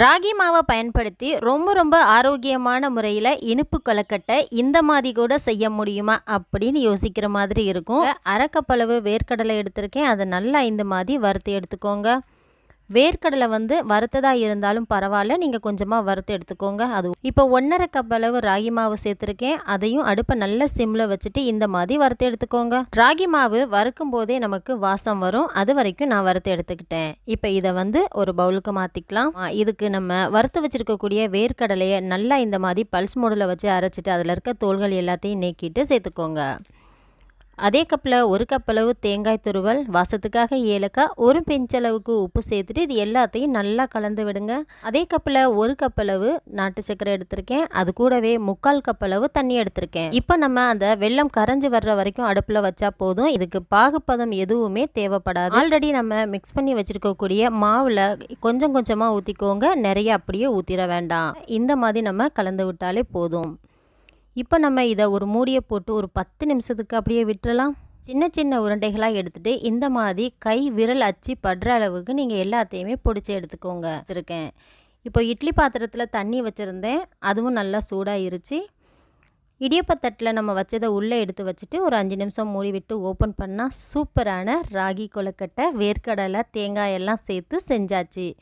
ராகி மாவை பயன்படுத்தி ரொம்ப ரொம்ப ஆரோக்கியமான முறையில் இனிப்பு கொலக்கட்டை இந்த மாதிரி கூட செய்ய முடியுமா அப்படின்னு யோசிக்கிற மாதிரி இருக்கும். அரைக்கப்பளவு வேர்க்கடலை எடுத்திருக்கேன். அதை நல்லா இந்த மாதிரி வறுத்து எடுத்துக்கோங்க. வேர்க்கடலை வந்து வறுத்ததாக இருந்தாலும் பரவாயில்ல. நீங்கள் கொஞ்சமாக வறுத்து எடுத்துக்கோங்க. அது இப்போ ஒன்றரை கப் அளவு ராகி மாவு சேர்த்துருக்கேன். அதையும் அடுப்பை நல்ல சிம்மில் வச்சுட்டு இந்த மாதிரி வறுத்து எடுத்துக்கோங்க. ராகி மாவு வறுக்கும் போதே நமக்கு வாசம் வரும். அது வரைக்கும் நான் வறுத்து எடுத்துக்கிட்டேன். இப்போ இதை வந்து ஒரு பவுலுக்கு மாற்றிக்கலாம் இதுக்கு நம்ம வறுத்து வச்சுருக்கக்கூடிய வேர்க்கடலையை நல்லா இந்த மாதிரி பல்ஸ் மோடில் வச்சு அரைச்சிட்டு அதில் இருக்க தோள்கள் எல்லாத்தையும் நீக்கிட்டு சேர்த்துக்கோங்க. அதே கப்பில் ஒரு கப் அளவு தேங்காய் துருவல் வாசத்துக்காக ஏலக்காய் ஒரு பெஞ்சளவுக்கு உப்பு சேர்த்துட்டு இது எல்லாத்தையும் நல்லா கலந்து விடுங்க. அதே கப்பில் ஒரு கப் அளவு நாட்டு சக்கரை எடுத்திருக்கேன். அது கூடவே முக்கால் கப் அளவு தண்ணி எடுத்திருக்கேன். இப்போ நம்ம அந்த வெள்ளம் கரைஞ்சி வர்ற வரைக்கும் அடுப்பில் வச்சா போதும். இதுக்கு பாகுப்பதம் எதுவுமே தேவைப்படாது. ஆல்ரெடி நம்ம மிக்ஸ் பண்ணி வச்சுருக்கக்கூடிய மாவில் கொஞ்சம் கொஞ்சமாக ஊற்றிக்கோங்க நிறைய அப்படியே ஊற்றிட வேண்டாம். இந்த மாதிரி நம்ம கலந்து விட்டாலே போதும். இப்போ நம்ம இதை ஒரு மூடியை போட்டு ஒரு பத்து நிமிஷத்துக்கு அப்படியே விட்டுறலாம். சின்ன சின்ன உருண்டைகளாக எடுத்துகிட்டு இந்த மாதிரி கை விரல் அச்சு படுற அளவுக்கு நீங்கள் எல்லாத்தையுமே பிடிச்சி எடுத்துக்கோங்க. வச்சுருக்கேன். இப்போ இட்லி பாத்திரத்தில் தண்ணி வச்சுருந்தேன். அதுவும் நல்லா சூடாகிருச்சு இடியப்பத்தட்டில் நம்ம வச்சதை உள்ளே எடுத்து வச்சுட்டு ஒரு அஞ்சு நிமிஷம் மூடி விட்டு ஓப்பன் பண்ணால் சூப்பரான ராகி கொழுக்கட்டை வேர்க்கடலை தேங்காய் எல்லாம் சேர்த்து செஞ்சாச்சு.